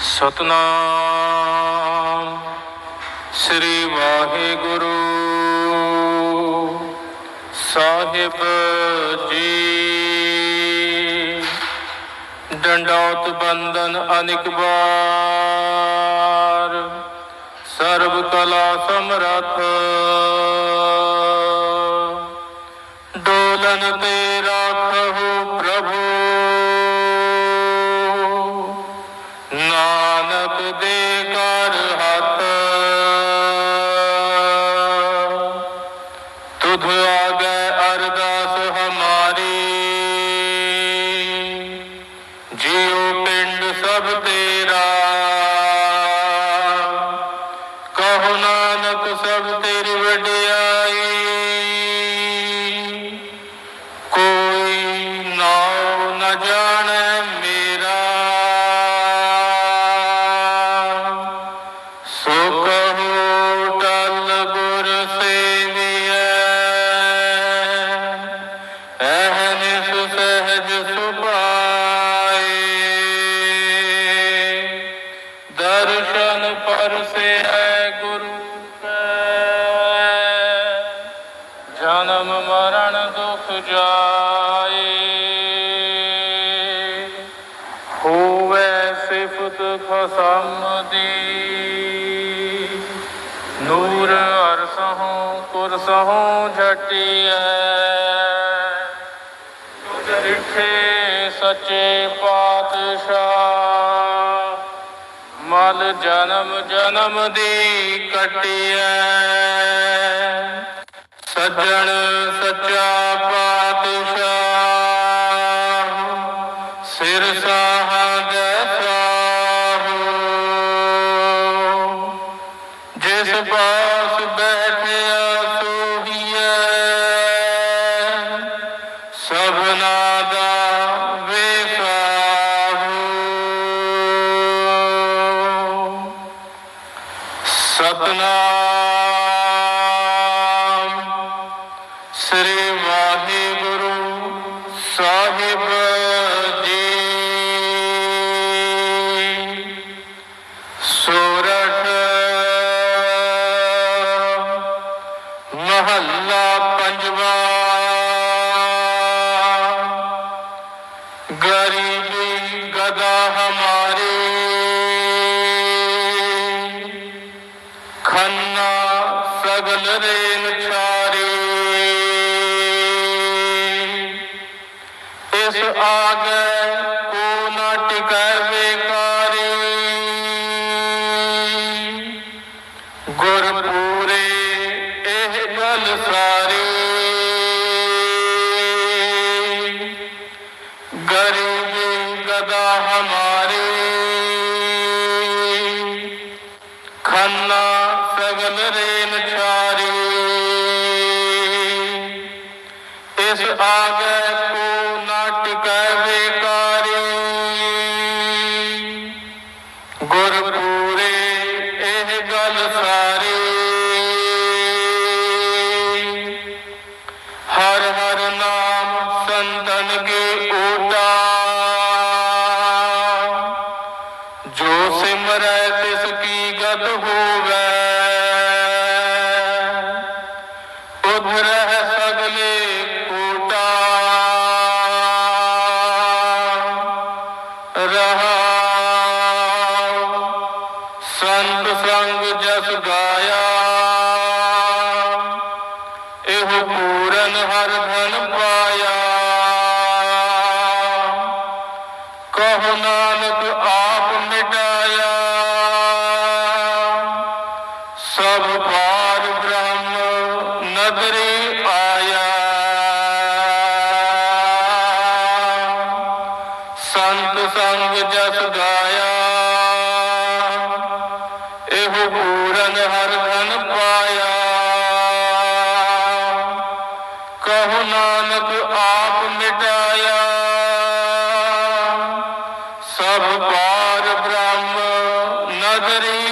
ਸਤਨਾਮ ਸ੍ਰੀ ਵਾਹਿਗੁਰੂ ਸਾਹਿਬ ਜੀ। ਡੰਡੌਤ ਬੰਦਨ ਅਨਿਕ ਬਾਰ ਸਰਬ ਕਲਾ ਸਮਰਥ। ਡੋਲਨ ਤੇ ਪਿੰਡ ਤੇਰਾ। ਕਹੋ ਨਾਨਕ ਸਭ ਤੇਰੀ ਵਡਿਆਈ। ਕੋਈ ਨਾਉ ਨ ਜਾਣੈ। ਦਰਸ਼ਨ ਪਰਸੇ ਗੁਰੂ ਕੈ ਜਨਮ ਮਰਨ ਦੁਖ ਜਾਏ। ਹੋਵੇ ਸਿਫਤ ਖਸਮ ਦੀ। ਨੂਰ ਅਰਸਹੋਂ ਕੁਰਸਹੋਂ ਝਟਿਐ ਜਨਮ ਜਨਮ ਦੀ ਕਟਿਐ। ਸੱਜਣ ਸੱਚਾ ਪਾਤਸ਼ਾਹ, ਸਿਰ ਸਾਹਦੇ ਸਾਹੋ। ਜਿਸ ਪਾਸ ਬੈਠਿਆ ਸੋਹੀਐ, ਸਭਨਾ ਦਾ ਗਰੀਬੀ ਗਦਾ ਹਮਾਰੀ ਖੰਨਾ ਸਗਲ ਰੇਨ ਛਾਰੀ ਇਸ ਆਗੇ ਕੋ ਨਾ ਟਿਕੈ ਵੇਕਾਰੀ ਗੁਰ ਪੂਰੇ ਇਹ ਖੰਨਾ ਸਗਲ ਰੇਨ ਛਾਰੀ ਇਸ ਆਗੇ ਕੋ ਨਾ ਟਿਕੈ ਵੇਕਾਰੀ। ਗੁਰ ਪੂਰੇ ਇਹ ਗੱਲ ਸਾਰੀ। ਹਰ ਹਰ ਨਾਮ ਸੰਤ ਸੰਗ ਜਸ ਗਾਇਆ। ਇਹ ਪੂਰਨ ਹਰ ਧਨ ਪਾਇਆ। ਕਹੋ ਨਾਨਕ ਆਪ ਮਿਟਾਇਆ। ਸਭ ਪਾਰ ਬ੍ਰਹਮ ਨਦਰੀ ਪੂਰਨ ਹਰ ਧਨ ਪਾਇਆ। ਕਹੋ ਨਾਨਕ ਆਪ ਮਿਟਾਇਆ। ਸਭ ਪਾਰ ਬ੍ਰਹਮ ਨਦਰੀ